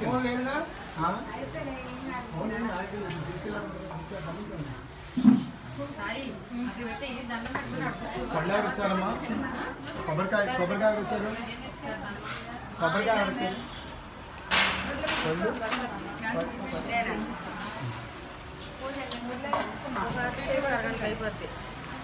phone లేదుగా phone లేదు, వచ్చారమ్మా కొబ్బరికాయ కొబ్బరికాయ వచ్చారు కొబ్బరికాయ వచ్చారు అయిపోద్ది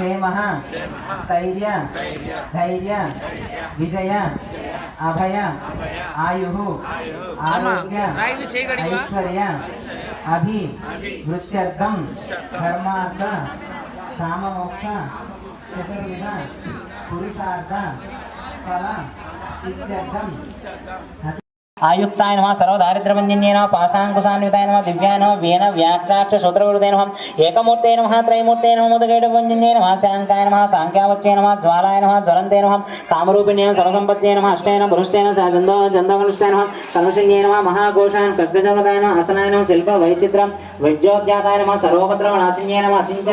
क्षेम धैर्य धैर्य विजय अभय आयु आरोग्य ऐश्वर्य अभि वृत्यर्थम धर्म काम चतुर्विध पुरुषार्थ फल చతుర్విధ పురుషార్థ ఫల ఇత్యర్థం ఆయుక్తాయ నమ సర్వదారిద్ర్యవంజన్యే నమ పాశాంకుశాన్వితాయ నమ దివ్యాయ నమ వీణ వ్యాక్రాక్ష శూద్రవృదే నమ ఏకమూర్తే నమ త్రైమూర్తే నమ ముదగైడవంజన్యే నమ శాంకాయ నమ సాంఖ్యావచ్చే నమ జ్వాలాయ నమ జ్వలంతే నమ కామరూపిణ్యే సర్వసంపత్తే నమ అష్టేన పురుష్టేన జందో జందవనుష్ఠే నమ నమ మహాఘోషాన్ ఖడ్గజవదాయ నమ అసనాయ నమ శిల్ప వైచిత్రం వైద్యోద్యాతాయ నమ సర్వపత్రవనాశిన్యే నమ అసించ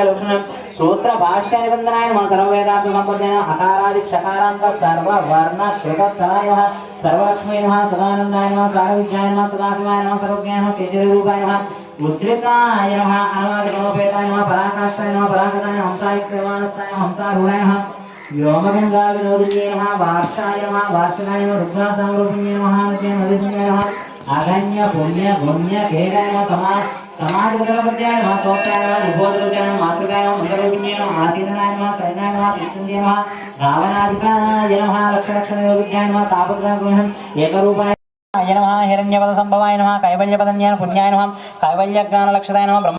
సూత్ర భాష్య నిబంధనాయ నమ సర్వవేదాంత సంపద్దే నమ అకారాది క్షకారాంత సర్వ వర్ణ శ్వేతస్థలాయ నమ సర్వలక్ష్మీ నమ సదానందాయ नमः स्वागविद्याय नमः, सदाशिवाय नमः, सर्वज्ञाय नमः तेजरूपाय नमः मुच्छ्रिताय नमः अनुवादगणोपेताय नमः, पराकाष्ठाय नमः, परागताय हंसायुक्तवानस्ताय हंसारूढाय नमः व्योमगङ्गा विनोदिन्ये नमः, वार्षाय नमः, वार्षणाय नमः रुद्रासामरूपिण्ये नमः नद्ये नदीपुण्ये नमः, आगण्य, पुण्य पुण्य भेदाय नमः समाज समाजगतप्रत्याय नमः स्वप्नाय नमः, निबोधरूपाय नमः, मातृकाय नमः मृगरूपिण्ये नमः आसीनाय नमः सैनाय नमः विष्णुजे नमः, रावणादिकाय नमः लक्षलक्षणयोगिज्ञाय नमः तापत्रयगृहम् एकरूपाय ായ നമ ഹിരണ്യപദ സംഭവായ നമ കൈവല്യപദന്യാന പുണ്യായ നമ കൈവല്യജ്ഞാനലക്ഷതായ നമ ബ്രഹ്മ